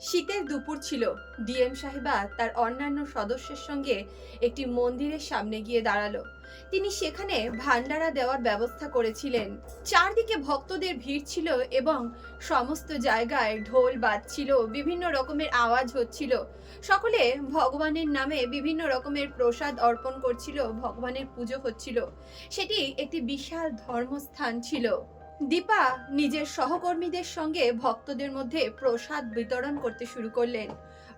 শীতের দুপুর ছিল। ডিএম সাহেবা তার অন্যান্য সদস্যের সঙ্গে একটি মন্দিরের সামনে গিয়ে দাঁড়াল। তিনি সেখানে ভান্ডারা দেওয়ার ব্যবস্থা করেছিলেন। চারদিকে ভক্তদের ভিড় ছিল এবং সমস্ত জায়গায় ঢোল বাজছিল, বিভিন্ন রকমের আওয়াজ হচ্ছিল। সকলে ভগবানের নামে বিভিন্ন রকমের প্রসাদ অর্পণ করছিল, ভগবানের পুজো হচ্ছিল। সেটি একটি বিশাল ধর্মস্থান ছিল। দীপা নিজের সহকর্মীদের সঙ্গে ভক্তদের মধ্যে প্রসাদ বিতরণ করতে শুরু করলেন।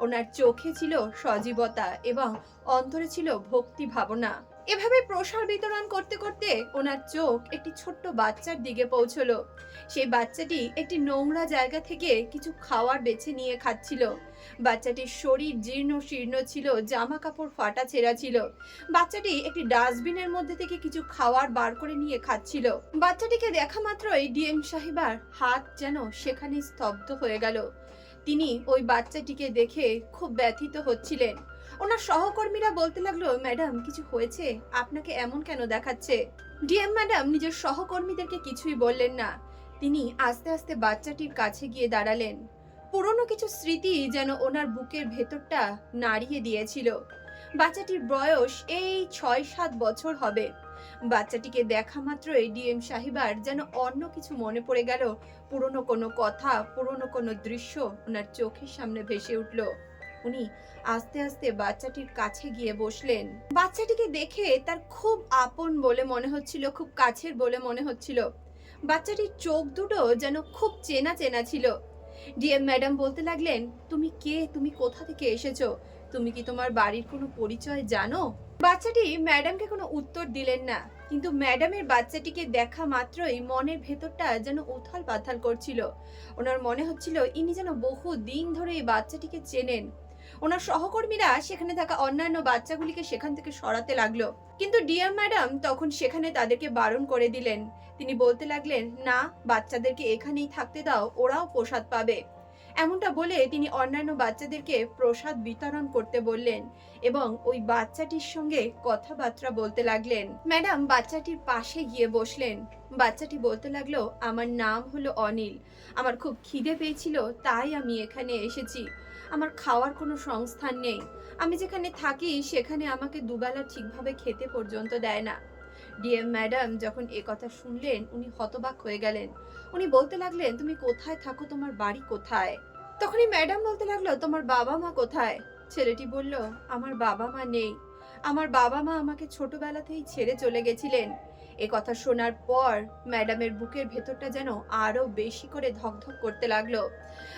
ওনার চোখে ছিল সজীবতা এবং অন্তরে ছিল ভক্তি ভাবনা। এভাবে প্রসার বিতরণ করতে করতে ওনার চোখ একটি ছোট্ট বাচ্চার দিকে পৌঁছলো। সেই বাচ্চাটি একটি নোংরা জায়গা থেকে কিছু খাওয়ার বেছে নিয়ে খাচ্ছিল। বাচ্চাটির শরীর জীর্ণ শীর্ণ ছিল জামা কাপড় ফাটা ছেঁড়া ছিল। বাচ্চাটি একটি ডাস্টবিনের মধ্যে থেকে কিছু খাওয়ার বার করে নিয়ে খাচ্ছিল। বাচ্চাটিকে দেখা মাত্রই ডিএম সাহেবার হাত যেন সেখানে স্তব্ধ হয়ে গেল। তিনি ওই বাচ্চাটিকে দেখে খুব ব্যথিত হচ্ছিলেন। ওনার সহকর্মীরা বলতে লাগল, ম্যাডাম, কিছু হয়েছে? আপনাকে এমন কেন দেখাচ্ছে? ডিএম ম্যাডাম, নিজের সহকর্মীদেরকে কিছুই বললেন না। তিনি আস্তে আস্তে বাচ্চাটির কাছে গিয়ে দাঁড়ালেন। পুরনো কিছু স্মৃতি যেন ওনার বুকের ভেতরটা নাড়িয়ে দিয়েছিল। বাচ্চাটির বয়স এই ছয় সাত বছর হবে। বাচ্চাটিকে দেখা মাত্রই ডিএম সাহিবার যেন অন্য কিছু মনে পড়ে গেল। পুরনো কোনো কথা, পুরনো কোনো দৃশ্য ওনার চোখের সামনে ভেসে উঠল। উনি আস্তে আস্তে বাচ্চাটির কাছে গিয়ে বসলেন। বাচ্চাটিকে দেখে তার খুব আপন বলে মনে হচ্ছিল, খুব কাছের বলে মনে হচ্ছিল। বাচ্চাটির চোখ দুটো যেন খুব চেনা চেনা ছিল। ডিএম ম্যাডাম বলতে লাগলেন, তুমি কে? তুমি কোথা থেকে এসেছ? তুমি কি তোমার বাড়ির কোনো পরিচয় জানো? বাচ্চাটি ম্যাডামকে কোনো উত্তর দিলেন না, কিন্তু ম্যাডামের বাচ্চাটিকে দেখা মাত্রই মনের ভেতরটা যেন উথাল পাথাল করছিল। ওনার মনে হচ্ছিল, ইনি যেন বহু দিন ধরে এই বাচ্চাটিকে চেনেন। ওনার সহকর্মীরা সেখানে থাকা অন্যান্য বাচ্চাগুলিকে সেখান থেকে সরাতে লাগল। কিন্তু ডিএম ম্যাডাম তখন সেখানে তাদেরকে বারণ করে দিলেন। তিনি বলতে লাগলেন, না, বাচ্চাদেরকে এখানেই থাকতে দাও, ওরাও প্রসাদ পাবে। এমনটা বলে তিনি অন্যান্য বাচ্চাদেরকে প্রসাদ বিতরণ করতে বললেন এবং ওই বাচ্চাটির সঙ্গে কথাবার্তা বলতে লাগলেন। ম্যাডাম, বাচ্চাটির পাশে গিয়ে বসলেন। বাচ্চাটি বলতে লাগল, আমার নাম হলো অনিল। আমার খুব খিদে পেয়েছিল, তাই আমি এখানে এসেছি। আমার খাওয়ার কোনো সংস্থান নেই। আমি যেখানে থাকি, সেখানে আমাকে দুবেলা ঠিকভাবে খেতে পর্যন্ত দেয় না। ডিএম ম্যাডাম যখন এ কথা শুনলেন, উনি হতবাক হয়ে গেলেন। উনি বলতে লাগলেন, তুমি কোথায় থাকো? তোমার বাড়ি কোথায়? তখনই ম্যাডাম বলতে লাগল, তোমার বাবা মা কোথায়? ছেলেটি বলল, আমার বাবা মা নেই। আমার বাবা মা আমাকে ছোটবেলাতেই ছেড়ে চলে গেছিলেন। এ কথা শোনার পর ম্যাডামের বুকের ভেতরটা যেন আরও বেশি করে ধকধক করতে লাগল।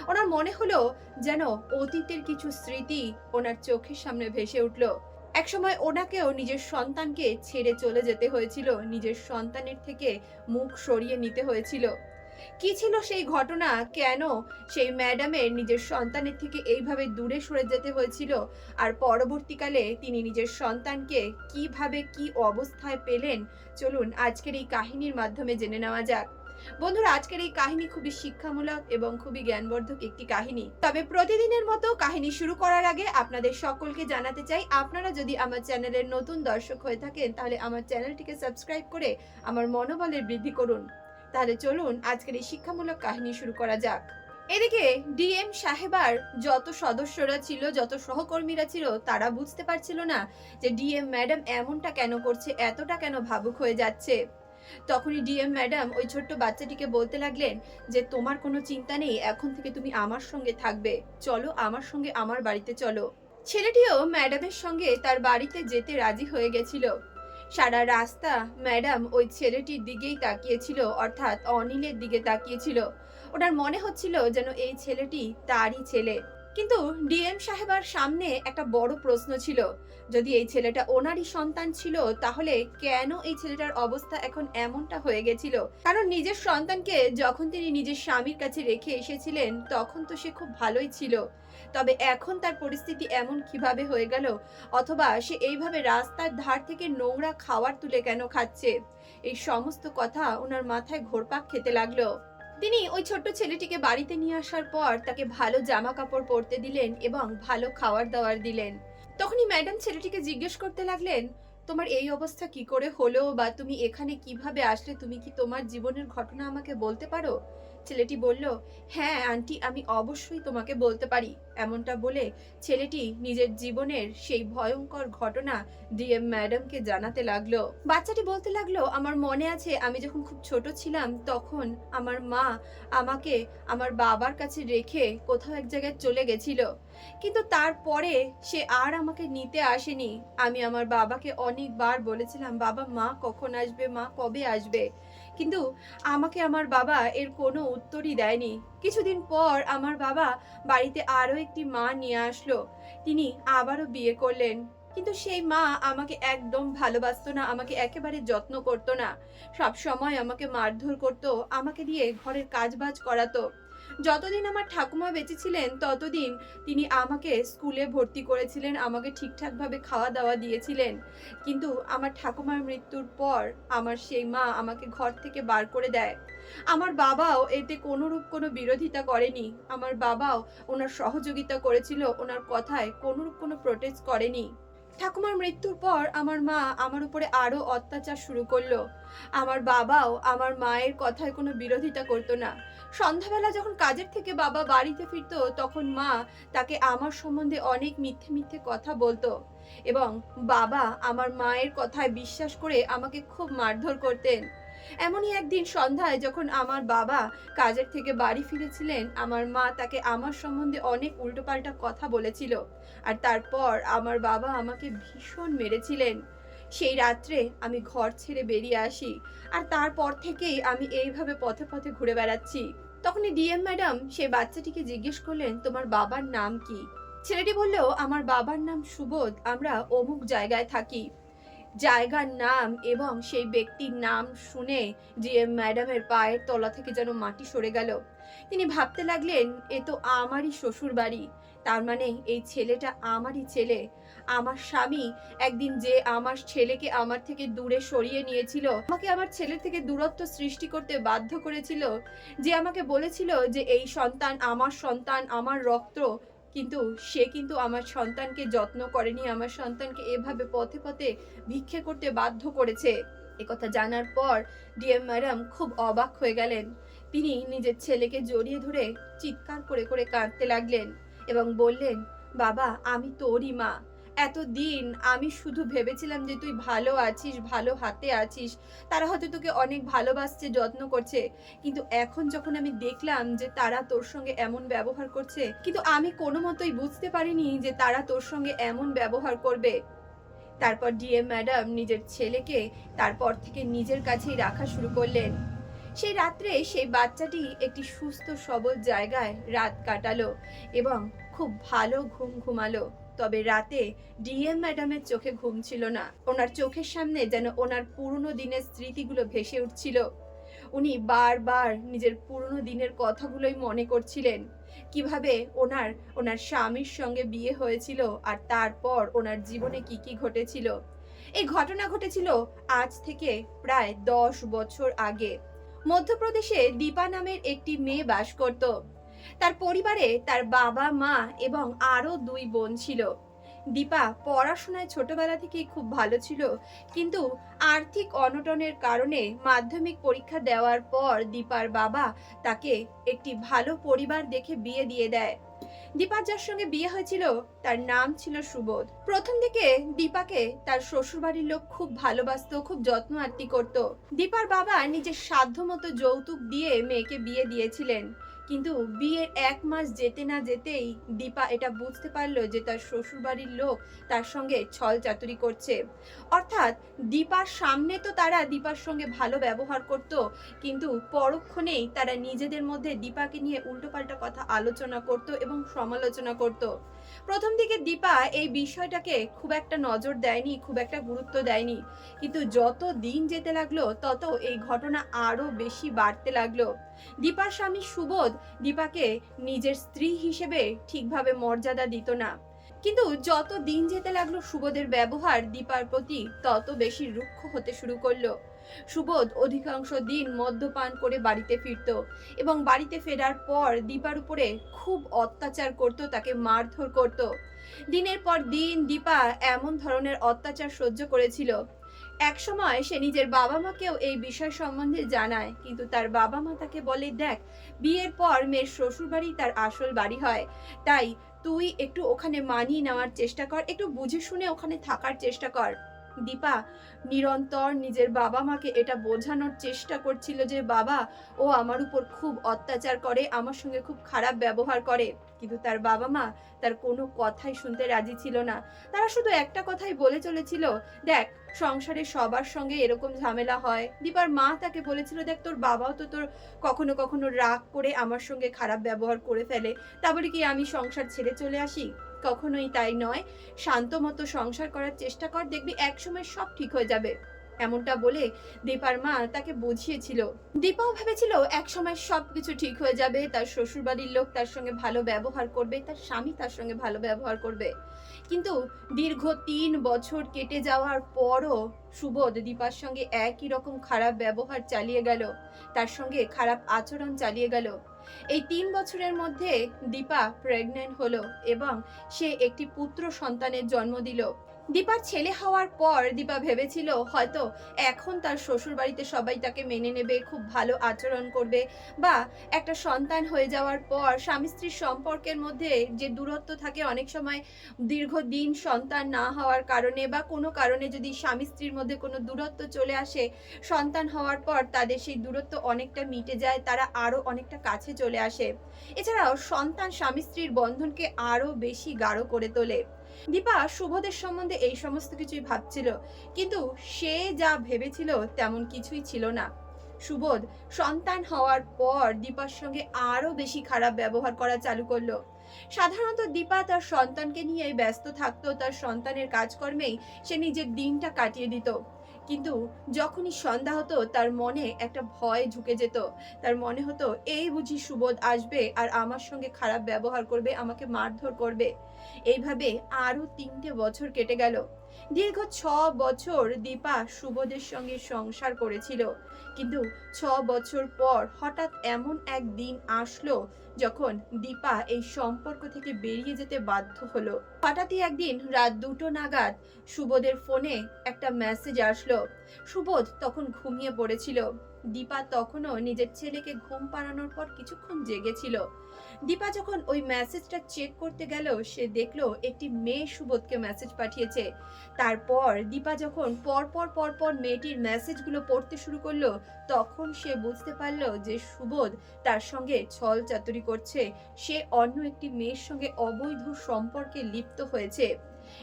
ওনার মনে হলো যেন অতীতের কিছু স্মৃতি ওনার চোখের সামনে ভেসে উঠল। একসময় ওনাকেও নিজের সন্তানকে ছেড়ে চলে যেতে হয়েছিল। নিজের সন্তানের থেকে মুখ সরিয়ে নিতে হয়েছিল। কি ছিল সেই ঘটনা? কেন সেই ম্যাডামের নিজের সন্তানের থেকে এইভাবে দূরে সরে যেতে হয়েছিল? আর পরবর্তীকালে তিনি নিজের সন্তানকে কীভাবে কি অবস্থায় পেলেন? চলুন আজকের এই কাহিনীর মাধ্যমে জেনে নেওয়া যাক। বন্ধুরা, আজকের এই কাহিনী খুবই শিক্ষামূলক এবং খুবই জ্ঞানবর্ধক একটি কাহিনী। তবে প্রতিদিনের মতো কাহিনী শুরু করার আগে আপনাদের সকলকে জানাতে চাই, আপনারা যদি আমার চ্যানেলের নতুন দর্শক হয়ে থাকেন, তাহলে আমার চ্যানেলটিকে সাবস্ক্রাইব করে আমার মনোবলের বৃদ্ধি করুন। তাহলে চলুন আজকের এই শিক্ষামূলক কাহিনী শুরু করা যাক। এদিকে ডিএম সাহেবার যত সদস্যরা ছিল, যত সহকর্মীরা ছিল, তারা বুঝতে পারছিল না যে ডিএম ম্যাডাম এমনটা কেন করছে, এতটা কেন ভাবুক হয়ে যাচ্ছে। তখনই ডিএম ম্যাডাম ওই ছোট্ট বাচ্চাটিকে বলতে লাগলেন যে, তোমার কোনো চিন্তা নেই, এখন থেকে তুমি আমার সঙ্গে থাকবে। চলো আমার সঙ্গে আমার বাড়িতে চলো। ছেলেটিও ম্যাডামের সঙ্গে তার বাড়িতে যেতে রাজি হয়ে গেছিল। সারা রাস্তা ম্যাডাম ওই ছেলেটির দিকেই তাকিয়েছিল, অর্থাৎ অনিলের দিকে তাকিয়েছিল। ওনার মনে হচ্ছিল যেন এই ছেলেটি তারই ছেলে। কিন্তু ডিএম সাহেবার সামনে একটা বড় প্রশ্ন ছিল। যদি এই ছেলেটা ওনারই সন্তান ছিল, তাহলে কেন এই ছেলেটার অবস্থা এখন এমনটা হয়ে গেছিল? কারণ নিজের সন্তানকে যখন তিনি নিজের স্বামীর কাছে রেখে এসেছিলেন, তখন তো সে খুব ভালোই ছিল। তবে এখন তার পরিস্থিতি এমন কীভাবে হয়ে গেল? অথবা সে এইভাবে রাস্তার ধার থেকে নোংরা খাবার তুলে কেন খাচ্ছে? এই সমস্ত কথা ওনার মাথায় ঘোরপাক খেতে লাগল। তিনি ওই ছোট্ট ছেলেটিকে বাড়িতে নিয়ে আসার পর তাকে ভালো জামা কাপড় পরতে দিলেন এবং ভালো খাবার দাবার দিলেন। তখনই ম্যাডাম ছেলেটিকে জিজ্ঞেস করতে লাগলেন, তোমার এই অবস্থা কি করে হলো বা তুমি এখানে কীভাবে আসলে? তুমি কি তোমার জীবনের ঘটনা আমাকে বলতে পারো? ছেলেটি বলল হ্যাঁ আন্টি, আমি অবশ্যই তোমাকে বলতে পারি। এমনটা বলে ছেলেটি নিজের জীবনের সেই ভয়ঙ্কর ঘটনা ডিএম ম্যাডামকে জানাতে লাগল। বাচ্চাটি বলতে লাগল, আমার মনে আছে, আমি যখন খুব ছোট ছিলাম, তখন আমার মা আমাকে আমার বাবার কাছে রেখে কোথাও এক জায়গায় চলে গেছিল। কিন্তু তারপরে সে আর আমাকে নিতে আসেনি। আমি আমার বাবাকে অনেকবার বলেছিলাম, বাবা, মা কখন আসবে? মা কবে আসবে? কিন্তু আমাকে আমার বাবা এর কোনো উত্তরই দেয়নি। কিছুদিন পর আমার বাবা বাড়িতে আরও একটি মা নিয়ে আসলো। তিনি আবারও বিয়ে করলেন। কিন্তু সেই মা আমাকে একদম ভালোবাসত না, আমাকে একেবারে যত্ন করতো না। সব সময় আমাকে মারধর করতো, আমাকে দিয়ে ঘরের কাজবাজ করাতো। যতদিন আমার ঠাকুমা বেঁচে ছিলেন ততদিন তিনি আমাকে স্কুলে ভর্তি করেছিলেন, আমাকে ঠিকঠাকভাবে খাওয়া দাওয়া দিয়েছিলেন। কিন্তু আমার ঠাকুমার মৃত্যুর পর আমার সেই মা আমাকে ঘর থেকে বার করে দেয়। আমার বাবাও এতে কোনোরূপ কোনো বিরোধিতা করেনি। আমার বাবাও ওনার সহযোগিতা করেছিল, ওনার কথায় কোনোরূপ কোনো প্রোটেস্ট করেনি। ঠাকুমার মৃত্যুর পর আমার মা আমার উপরে আরও অত্যাচার শুরু করল। আমার বাবাও আমার মায়ের কথায় কোনো বিরোধিতা করতো না। সন্ধ্যাবেলা যখন কাজের থেকে বাবা বাড়িতে ফিরতো, তখন মা তাকে আমার সম্বন্ধে অনেক মিথ্যে মিথ্যে কথা বলতো এবং বাবা আমার মায়ের কথায় বিশ্বাস করে আমাকে খুব মারধর করতেন। এমনই একদিন সন্ধ্যায় যখন আমার বাবা কাজের থেকে বাড়ি ফিরেছিলেন, আমার মা তাকে আমার সম্বন্ধে অনেক উল্টোপাল্টা কথা বলেছিল। আর তারপর আমার বাবা আমাকে ভীষণ মেরেছিলেন। সেই রাত্রে আমি ঘর ছেড়ে বেরিয়ে আসি আর তারপর থেকেই আমি এইভাবে পথে পথে ঘুরে বেড়াচ্ছি। তখনই ডিএম ম্যাডাম সেই বাচ্চাটিকে জিজ্ঞেস করলেন, তোমার বাবার নাম কি? ছেলেটি বলল, আমার বাবার নাম সুবোধ, আমরা অমুক জায়গায় থাকি। জায়গার নাম এবং সেই ব্যক্তির নাম শুনে ডিএম ম্যাডামের পায়ের তলা থেকে যেন মাটি সরে গেল। তিনি ভাবতে লাগলেন, এ তো আমারই শ্বশুর বাড়ি তার মানে এই ছেলেটা আমারই ছেলে আমার স্বামী একদিন যে আমার ছেলেকে আমার থেকে দূরে সরিয়ে নিয়েছিল, আমাকে আমার ছেলে থেকে দূরত্ব সৃষ্টি করতে বাধ্য করেছিল, যে আমাকে বলেছিল যে এই সন্তান আমার সন্তান, আমার রক্ত, কিন্তু সে কিন্তু আমার সন্তানকে যত্ন করেনি, আমার সন্তানকে এভাবে পথে পথে ভিক্ষে করতে বাধ্য করেছে। একথা জানার পর ডিএম ম্যাডাম খুব অবাক হয়ে গেলেন। তিনি নিজের ছেলেকে জড়িয়ে ধরে চিৎকার করে করে কাঁদতে লাগলেন এবং বললেন, বাবা, আমি তোরই মা। এতদিন আমি শুধু ভেবেছিলাম যে তুই ভালো আছিস, ভালো হাতে আছিস, তারা হয়তো তোকে অনেক ভালোবাসছে, যত্ন করছে। কিন্তু এখন যখন আমি দেখলাম যে তারা তোর সঙ্গে এমন ব্যবহার করছে, কিন্তু আমি কোনো মতোই বুঝতে পারিনি যে তারা তোর সঙ্গে এমন ব্যবহার করবে। তারপর ডিএম ম্যাডাম নিজের ছেলেকে তারপর থেকে নিজের কাছেই রাখা শুরু করলেন। সেই রাত্রে সেই বাচ্চাটি একটি সুস্থ, সবল জায়গায় রাত কাটালো এবং খুব ভালো ঘুম ঘুমালো। তবে রাতে ডিএম ম্যাডামের চোখে ঘুম ছিল না। ওনার চোখের সামনে যেন ওনার পুরনো দিনের স্মৃতিগুলো ভেসে উঠছিল। উনি বারবার নিজের পুরনো দিনের কথাগুলোই মনে করছিলেন। কীভাবে ওনার ওনার স্বামীর সঙ্গে বিয়ে হয়েছিল আর তারপর ওনার জীবনে কি কি ঘটেছিল। এই ঘটনা ঘটেছিল আজ থেকে প্রায় দশ বছর আগে। মধ্যপ্রদেশে দীপা নামের একটি মেয়ে বাস করত। তার পরিবারে তার বাবা, মা এবং আরও দুই বোন ছিল। দীপা পড়াশোনায় ছোটবেলা থেকেই খুব ভালো ছিল, কিন্তু আর্থিক অনটনের কারণে মাধ্যমিক পরীক্ষা দেওয়ার পর দীপার বাবা তাকে একটি ভালো পরিবার দেখে বিয়ে দিয়ে দেয়। দীপার যার সঙ্গে বিয়ে হয়েছিল, তার নাম ছিল সুবোধ। প্রথম দিকে দীপাকে তার শ্বশুরবাড়ির লোক খুব ভালোবাসতো, খুব যত্ন আত্মি করত। দীপার বাবা নিজের সাধ্যমতো যৌতুক দিয়ে মেয়েকে বিয়ে দিয়েছিলেন। কিন্তু বিয়ের এক মাস যেতে না যেতেই দীপা এটা বুঝতে পারল যে তার শ্বশুরবাড়ির লোক তার সঙ্গে ছল চাতুরি করছে। অর্থাৎ দীপার সামনে তো তারা দীপার সঙ্গে ভালো ব্যবহার করত, কিন্তু পরক্ষণেই তারা নিজেদের মধ্যে দীপাকে নিয়ে উল্টোপাল্টা কথা আলোচনা করত এবং সমালোচনা করত। প্রথম দিকে দীপা এই বিষয়টাকে খুব একটা নজর দেয়নি, খুব একটা গুরুত্ব দেয়নি। কিন্তু যত দিন যেতে লাগল, তত এই ঘটনা আরও বেশি বাড়তে লাগল। দীপার স্বামী সুবোধ দীপাকে নিজের স্ত্রী হিসেবে ঠিকভাবে মর্যাদা দিত না। কিন্তু যত দিন যেতে লাগল সুবোধের ব্যবহার, দীপার প্রতি তত বেশি রুক্ষ হতে শুরু করল। সুবোধ অধিকাংশ দিন মদ্যপান করে বাড়িতে ফিরতো এবং বাড়িতে ফেরার পর দীপার উপরে খুব অত্যাচার করত, তাকে মারধর করত। দিনের পর দিন দীপা এমন ধরনের অত্যাচার সহ্য করেছিল এক সময় সে নিজের বাবা মাকেও এই বিষয় সম্বন্ধে জানায়, কিন্তু তার বাবা মা তাকে বলে, দেখ, বিয়ের পর মেয়ের শ্বশুর বাড়ি তার আসল বাড়ি হয়। তাই তুই একটু ওখানে মানিয়ে নেওয়ার চেষ্টা কর, একটু বুঝে শুনে ওখানে থাকার চেষ্টা কর। দীপা নিরন্তর নিজের বাবা মাকে এটা বোঝানোর চেষ্টা করছিল যে, বাবা, ও আমার উপর খুব অত্যাচার করে, আমার সঙ্গে খুব খারাপ ব্যবহার করে। কিন্তু তার বাবা মা তার কোনো কথাই শুনতে রাজি ছিল না। তারা শুধু একটা কথাই বলে চলেছিল, দেখ, সংসারে সবার সঙ্গে এরকম ঝামেলা হয়। দীপার মা তাকে বলেছিল, দেখ, তোর বাবাও তো তোর কখনো কখনো রাগ করে আমার সঙ্গে খারাপ ব্যবহার করে ফেলে। তা বলে কি আমি সংসার ছেড়ে চলে আসি? কখনোই তাই নয়। শান্ত মতো সংসার করার চেষ্টা কর, দেখবি একসময় সব ঠিক হয়ে যাবে। এমনটা বলে দীপার মা তাকে বুঝিয়েছিল। দীপাও ভেবেছিল এক সময় সব কিছু ঠিক হয়ে যাবে, তার শ্বশুরবাড়ির লোক তার সঙ্গে ভালো ব্যবহার করবে, তার স্বামী তার সঙ্গে ভালো ব্যবহার করবে। কিন্তু দীর্ঘ তিন বছর কেটে যাওয়ার পরও সুবোধ দীপার সঙ্গে একই রকম খারাপ ব্যবহার চালিয়ে গেল, তার সঙ্গে খারাপ আচরণ চালিয়ে গেল। এই তিন বছরের মধ্যে দীপা প্রেগনেন্ট হলো এবং সে একটি পুত্র সন্তানের জন্ম দিল। দীপার ছেলে হওয়ার পর দীপা ভেবেছিল, হয়তো এখন তার শ্বশুর বাড়িতে সবাই তাকে মেনে নেবে, খুব ভালো আচরণ করবে। বা একটা সন্তান হয়ে যাওয়ার পর স্বামী স্ত্রীর সম্পর্কের মধ্যে যে দূরত্ব থাকে, অনেক সময় দীর্ঘদিন সন্তান না হওয়ার কারণে বা কোনো কারণে যদি স্বামী স্ত্রীর মধ্যে কোনো দূরত্ব চলে আসে, সন্তান হওয়ার পর তাদের সেই দূরত্ব অনেকটা মিটে যায়, তারা আরও অনেকটা কাছে চলে আসে। এছাড়াও সন্তান স্বামী স্ত্রীর বন্ধনকে আরও বেশি গাঢ় করে তোলে। দীপা, শুভদের সম্বন্ধে এই সমস্ত কিছুই ভাবছিল। কিন্তু সে যা ভেবেছিল তেমন কিছুই ছিল না। সুবোধ, সন্তান হওয়ার পর দীপার সঙ্গে আরও বেশি খারাপ ব্যবহার করা চালু করল। সাধারণত দীপা তার সন্তানকে নিয়ে ব্যস্ত থাকতো, তার সন্তানের কাজকর্মেই সে নিজের দিনটা কাটিয়ে দিত। কিন্তু যখনই সন্ধ্যা হতো, তার মনে একটা ভয় ঢুকে যেত। তার মনে হতো, এই বুঝি সুবোধ আসবে আর আমার সঙ্গে খারাপ ব্যবহার করবে, আমাকে মারধর করবে। এইভাবে আরও তিনটে বছর কেটে গেল। দীর্ঘ ছ বছর দীপা সুবোধের সঙ্গে সংসার করেছিল। কিন্তু ছ বছর পর হঠাৎ এমন এক দিন আসলো যখন দীপা এই সম্পর্ক থেকে বেরিয়ে যেতে বাধ্য হলো, হঠাৎই একদিন রাত দুটো নাগাদ সুবোধের ফোনে একটা মেসেজ আসলো। সুবোধ তখন ঘুমিয়ে পড়েছিল। দীপা তখনও নিজের ছেলেকে ঘুম পাড়ানোর পর কিছুক্ষণ জেগেছিল। দীপা যখন ওই মেসেজটা চেক করতে গেল, সে দেখল একটি মেয়ে সুবোধকে মেসেজ পাঠিয়েছে। তারপর দীপা যখন পরপর পরপর মেয়েটির মেসেজগুলো পড়তে শুরু করল, তখন সে বুঝতে পারল যে সুবোধ তার সঙ্গে ছল চাতুরি করছে। সে অন্য একটি মেয়ের সঙ্গে অবৈধ সম্পর্কে লিপ্ত হয়েছে।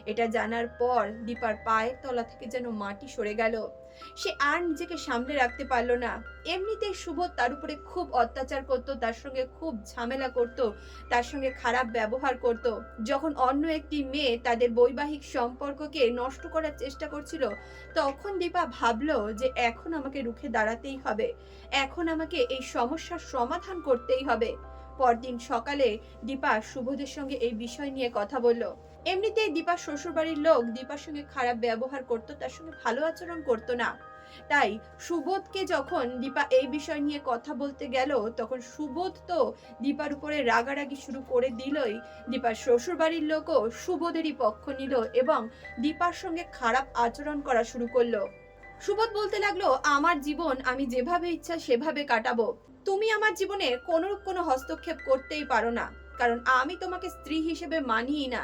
এটা জানার পর দীপার পায়ের তলা থেকে যেন মাটি সরে গেল। সে আর নিজেকে সামলে রাখতে পারল না। এমনিতেই সুবোধ তার উপরে খুব অত্যাচার করত, তার সঙ্গে খুব ঝামেলা করত, তার সঙ্গে খারাপ ব্যবহার করত। যখন অন্য একটি মেয়ে তাদের বৈবাহিক সম্পর্ককে নষ্ট করার চেষ্টা করছিল, তখন দীপা ভাবলো যে এখন আমাকে রুখে দাঁড়াতেই হবে। এখন আমাকে এই সমস্যার সমাধান করতেই হবে। পরদিন সকালে দীপা শুভদের সঙ্গে এই বিষয় নিয়ে কথা বলল। এমনিতেই দীপার শ্বশুরবাড়ির লোক, দীপার সঙ্গে খারাপ ব্যবহার করতো, তার সঙ্গে ভালো আচরণ করতো না। তাই সুবোধকে যখন দীপা এই বিষয় নিয়ে কথা বলতে গেল, তখন সুবোধ তো দীপার উপরে রাগারাগি শুরু করে দিলই। দীপার শ্বশুরবাড়ির লোকও সুবোধেরই পক্ষ নিল এবং দীপার সঙ্গে খারাপ আচরণ করা শুরু করল। সুবোধ বলতে লাগল, আমার জীবন আমি যেভাবে ইচ্ছা সেভাবে কাটাবো। তুমি আমার জীবনে কোনোরূপ কোনো হস্তক্ষেপ করতেই পারো না, কারণ আমি তোমাকে স্ত্রী হিসেবে মানিই না।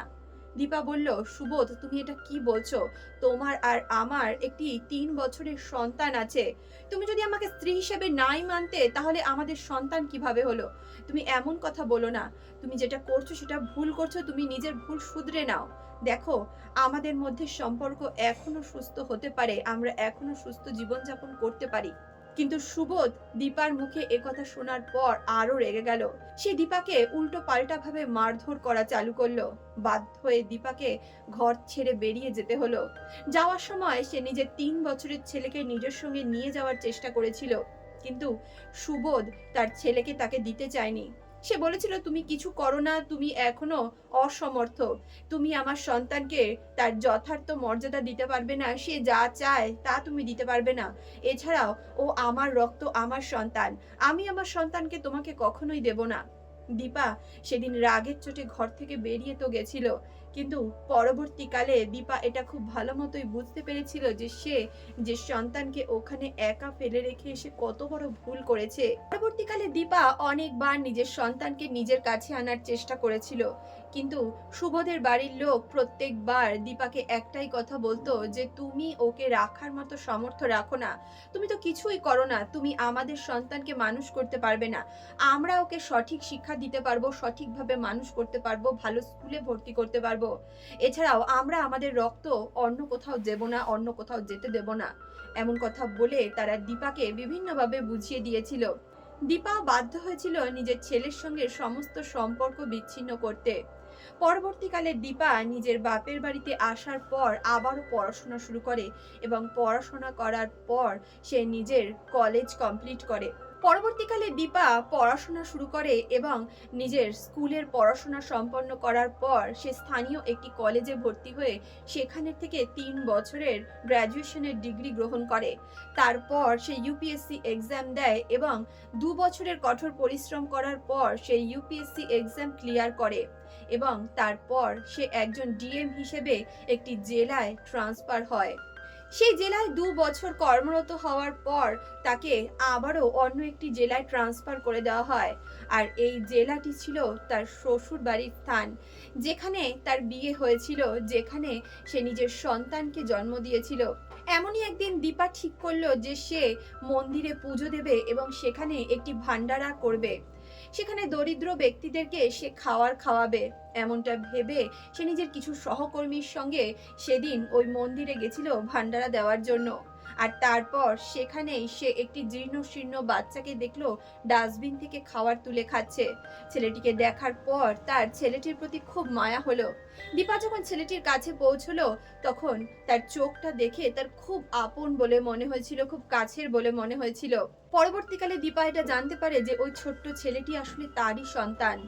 দীপা বলল, সুবোধ, তুমি এটা কি বলছো? তোমার আর আমার একটি তিন বছরের সন্তান আছে। তুমি যদি আমাকে স্ত্রী হিসেবে নাই মানতে, তাহলে আমাদের সন্তান কীভাবে হলো? তুমি এমন কথা বলো না। তুমি যেটা করছ, সেটা ভুল করছ, তুমি নিজের ভুল শুধরে নাও। দেখো, আমাদের মধ্যে সম্পর্ক এখনও সুস্থ হতে পারে, আমরা এখনও সুস্থ জীবনযাপন করতে পারি। কিন্তু সুবোধ দীপার মুখে একথা শোনার পর আরও রেগে গেল। সে দীপাকে উল্টো পাল্টা ভাবে মারধর করা চালু করল। বাধ্য হয়ে দীপাকে ঘর ছেড়ে বেরিয়ে যেতে হলো। যাওয়ার সময় সে নিজের তিন বছরের ছেলেকে নিজের সঙ্গে নিয়ে যাওয়ার চেষ্টা করেছিল। কিন্তু সুবোধ তার ছেলেকে তাকে দিতে চায়নি। সে বলেছিল, তুমি কিছু করো না, তুমি এখনও অসমর্থ। তুমি আমার সন্তানকে তার যথার্থ মর্যাদা দিতে পারবে না, সে যা চায় তা তুমি দিতে পারবে না। এছাড়াও, ও আমার রক্ত, আমার সন্তান। আমি আমার সন্তানকে তোমাকে কখনোই দেব না। দীপা সেদিন রাগের চোটে ঘর থেকে বেরিয়ে তো গেছিল। কিন্তু পরবর্তীকালে দীপা এটা খুব ভালো মতোই বুঝতে পেরেছিল যে সে, যে সন্তানকে ওখানে একা ফেলে রেখে এসে কত বড় ভুল করেছে। পরবর্তীকালে দীপা অনেকবার নিজের সন্তানকে নিজের কাছে আনার চেষ্টা করেছিল। কিন্তু সুবোধের বাড়ির লোক প্রত্যেকবার দীপাকে একটাই কথা বলতো যে, তুমি ওকে রাখার মতো সামর্থ্য রাখো না। তুমি তো কিছুই করো না। তুমি আমাদের সন্তানকে মানুষ করতে পারবে না। আমরা ওকে সঠিক শিক্ষা দিতে পারব, সঠিকভাবে মানুষ করতে পারব, ভালো স্কুলে ভর্তি করতে পারব। এছাড়াও আমরা আমাদের রক্ত অন্য কোথাও দেব না, অন্য কোথাও যেতে দেব না। এমন কথা বলে তারা দীপাকে বিভিন্নভাবে বুঝিয়ে দিয়েছিল। দীপা বাধ্য হয়েছিল নিজের ছেলের সঙ্গে সমস্ত সম্পর্ক বিচ্ছিন্ন করতে। পরবর্তীকালে দীপা নিজের বাপের বাড়িতে আসার পর আবারও পড়াশোনা শুরু করে এবং পড়াশোনা করার পর সে নিজের কলেজ কমপ্লিট করে। পরবর্তীকালে দীপা পড়াশোনা শুরু করে এবং নিজের স্কুলের পড়াশোনা সম্পন্ন করার পর সে স্থানীয় একটি কলেজে ভর্তি হয়ে সেখানে থেকে তিন বছরের গ্র্যাজুয়েশনের ডিগ্রি গ্রহণ করে। তারপর সে ইউপিএসসি এক্সাম দেয় এবং দু বছরের কঠোর পরিশ্রম করার পর সে ইউপিএসসি এক্সাম ক্লিয়ার করে। এবং তারপর সে একজন ডিএম হিসেবে একটি জেলায় ট্রান্সফার হয়। সেই জেলায় দু বছর কর্মরত হওয়ার পর তাকে আবারও অন্য একটি জেলায় ট্রান্সফার করে দেওয়া হয় আর এই জেলাটি ছিল তার শ্বশুর বাড়ির স্থান, যেখানে তার বিয়ে হয়েছিল, যেখানে সে নিজের সন্তানকে জন্ম দিয়েছিল। এমনই একদিন দীপা ঠিক করল যে সে মন্দিরে পুজো দেবে এবং সেখানে একটি ভান্ডারা করবে। সেখানে দরিদ্র ব্যক্তিদেরকে সে খাওয়ার খাওয়াবে। এমনটা ভেবে সে নিজের কিছু সহকর্মীর সঙ্গে সেদিন ওই মন্দিরে গেছিল ভান্ডারা দেওয়ার জন্য। আর তারপর সেখানেই সে একটি জীর্ণ শীর্ণ বাচ্চাকে দেখল ডাস্টবিন থেকে খাওয়ার তুলে খাচ্ছে। ছেলেটিকে দেখার পর তার ছেলেটির প্রতি খুব মায়া হলো। দীপা যখন ছেলেটির কাছে পৌঁছলো, তখন তার চোখটা দেখে তার খুব আপন বলে মনে হয়েছিল, খুব কাছের বলে মনে হয়েছিল। পরবর্তীকালে দীপা এটা জানতে পারে যে ওই ছোট্ট ছেলেটি আসলে তারই সন্তান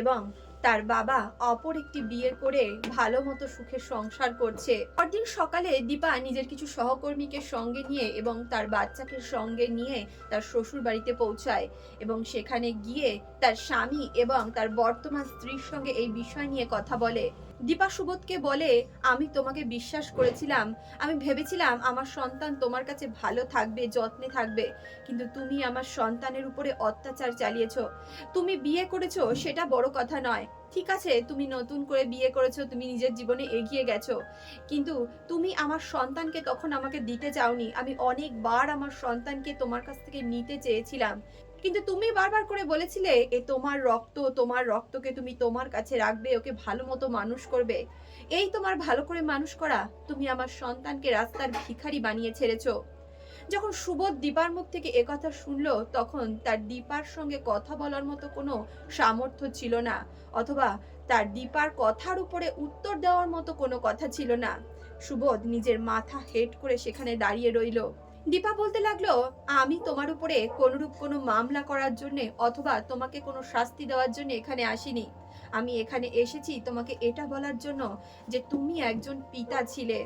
এবং তার বাবা অপর একটি বিয়ে করে ভালো মতো সুখের সংসার করছে। পরদিন সকালে দীপা নিজের কিছু সহকর্মীকে সঙ্গে নিয়ে এবং তার বাচ্চাকে সঙ্গে নিয়ে তার শ্বশুর বাড়িতে পৌঁছায় এবং সেখানে গিয়ে তার স্বামী এবং তার বর্তমান স্ত্রীর সঙ্গে এই বিষয় নিয়ে কথা বলে। দীপা সুবোধকে বলে, আমি তোমাকে বিশ্বাস করেছিলাম। আমি ভেবেছিলাম আমার সন্তান তোমার কাছে ভালো থাকবে, যত্নে থাকবে। কিন্তু তুমি আমার সন্তানের উপরে অত্যাচার চালিয়েছো। তুমি বিয়ে করেছ, সেটা বড় কথা নয়। ঠিক আছে, তুমি নতুন করে বিয়ে করেছ, তুমি নিজের জীবনে এগিয়ে গেছো। কিন্তু তুমি আমার সন্তানকে তখন আমাকে দিতে চাওনি আমি অনেকবার আমার সন্তানকে তোমার কাছ থেকে নিতে চেয়েছিলাম। কিন্তু তুমি বারবার করে বলেছিলে, এ তোমার রক্ত, তোমার রক্তকে তুমি তোমার কাছে রাখবে, ওকে ভালো মতো মানুষ করবে। এই তোমার ভালো করে মানুষ করা, তুমি আমার সন্তানকে রাস্তার ভিখারি বানিয়ে ছেড়েছো। যখন সুবোধ দীপার মুখ থেকে একথা শুনলো, তখন তার দীপার সঙ্গে কথা বলার মতো কোনো সামর্থ্য ছিল না, অথবা তার দীপার কথার উপরে উত্তর দেওয়ার মতো কোনো কথা ছিল না। সুবোধ নিজের মাথা হেট করে সেখানে দাঁড়িয়ে রইল। দীপা বলতে লাগল, আমি তোমার উপরে কোনরূপ কোনো মামলা করার জন্য অথবা তোমাকে কোনো শাস্তি দেওয়ার জন্য এখানে আসিনি। আমি এখানে এসেছি তোমাকে এটা বলার জন্য যে তুমি একজন পিতা ছিলে।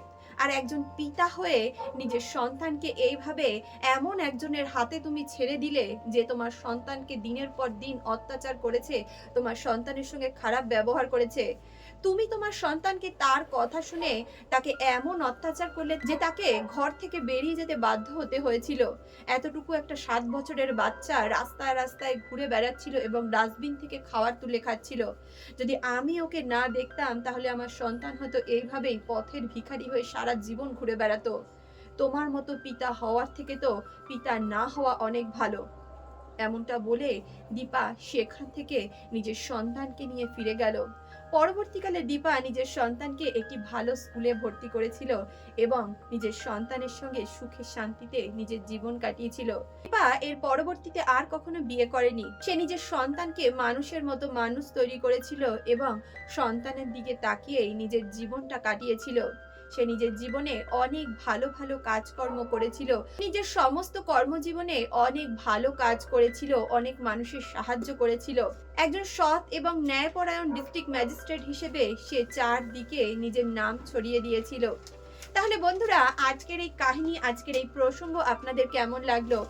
আর একজন পিতা হয়ে নিজের সন্তানকে এইভাবে এমন একজনের হাতে তুমি ছেড়ে দিলে যে তোমার সন্তানকে দিনের পর দিন অত্যাচার করেছে, তোমার সন্তানের সঙ্গে খারাপ ব্যবহার করেছে। তুমি তোমার সন্তানকে তার কথা শুনে তাকে এমন অত্যাচার করলে যে তাকে ঘর থেকে বেরিয়ে যেতে বাধ্য হতে হয়েছিল। এতটুকু একটা সাত বছরের বাচ্চা রাস্তায় রাস্তায় ঘুরে বেড়াচ্ছিল এবং ডাস্টবিন থেকে খাবার তুলে খাচ্ছিল। যদি আমি ওকে না দেখতাম, তাহলে আমার সন্তান হয়তো এইভাবেই পথের ভিখারি হয়ে সারা জীবন ঘুরে বেড়াতো। তোমার মতো পিতা হওয়ার থেকে তো পিতা না হওয়া অনেক ভালো। এমনটা বলে দীপা সেখান থেকে নিজের সন্তানকে নিয়ে ফিরে গেল। পরবর্তীকালে দীপা নিজের সন্তানকে একটি ভালো স্কুলে ভর্তি করেছিল এবং নিজের সন্তানের সঙ্গে সুখে শান্তিতে নিজের জীবন কাটিয়েছিল। দীপা এর পরবর্তীতে আর কখনো বিয়ে করেনি। সে নিজের সন্তানকে মানুষের মতো মানুষ তৈরি করেছিল এবং সন্তানের দিকে তাকিয়েই নিজের জীবনটা কাটিয়েছিল। সে নিজের জীবনে অনেক ভালো ভালো কাজকর্ম করেছিল। নিজের সমস্ত কর্মজীবনে অনেক ভালো কাজ করেছিল, অনেক মানুষের সাহায্য করেছিল। একজন সৎ এবং ন্যায়পরায়ণ ডিস্ট্রিক্ট ম্যাজিস্ট্রেট হিসেবে সে চারদিকে নিজের নাম ছড়িয়ে দিয়েছিল। তাহলে বন্ধুরা, আজকের এই কাহিনী, আজকের এই প্রসঙ্গ আপনাদের কেমন লাগল?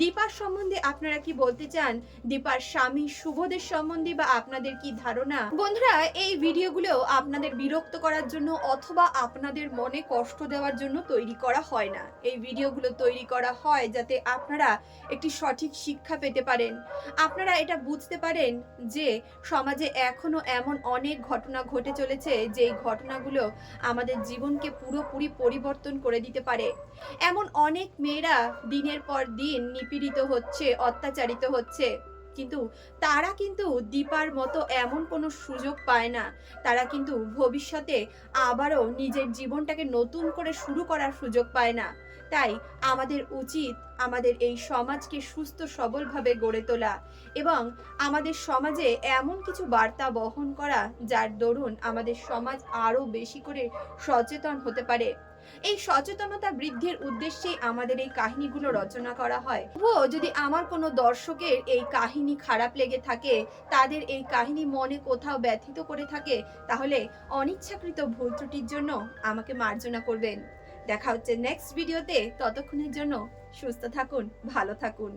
দীপার সম্বন্ধে আপনারা কি বলতে চান? দীপার স্বামী শুভদের সম্বন্ধে বা আপনাদের কি ধারণা? বন্ধুরা, এই ভিডিওগুলো আপনাদের বিরক্ত করার জন্য অথবা আপনাদের মনে কষ্ট দেওয়ার জন্য তৈরি করা হয় না। এই ভিডিওগুলো তৈরি করা হয় যাতে আপনারা একটি সঠিক শিক্ষা পেতে পারেন। আপনারা এটা বুঝতে পারেন যে সমাজে এখনও এমন অনেক ঘটনা ঘটে চলেছে যে এই ঘটনাগুলো আমাদের জীবনকে পুরোপুরি পরিবর্তন করে দিতে পারে। এমন অনেক মেয়েরা দিনের পর দিন নিপীড়িত হচ্ছে, অত্যাচারিত হচ্ছে। কিন্তু তারা কিন্তু দীপার মতো এমন কোনো সুযোগ পায় না। তারা কিন্তু ভবিষ্যতে আবারও নিজের জীবনটাকে নতুন করে শুরু করার সুযোগ পায় না। তাই আমাদের উচিত আমাদের এই সমাজকে সুস্থ, সবলভাবে গড়ে তোলা এবং আমাদের সমাজে এমন কিছু বার্তা বহন করা যার দরুন আমাদের সমাজ আরও বেশি করে সচেতন হতে পারে। এই সচেতনতা বৃদ্ধির উদ্দেশ্যে আমাদের এই কাহিনীগুলো রচনা করা হয়। ও যদি আমার কোনো দর্শকের এই কাহিনী খারাপ লেগে থাকে, তাদের এই কাহিনী মনে কোথাও ব্যথিত করে থাকে, তাহলে অনিচ্ছাকৃত ভুল ত্রুটির জন্য আমাকে মার্জনা করবেন। দেখা হচ্ছে নেক্সট ভিডিওতে ততক্ষণের জন্য সুস্থ থাকুন, ভালো থাকুন।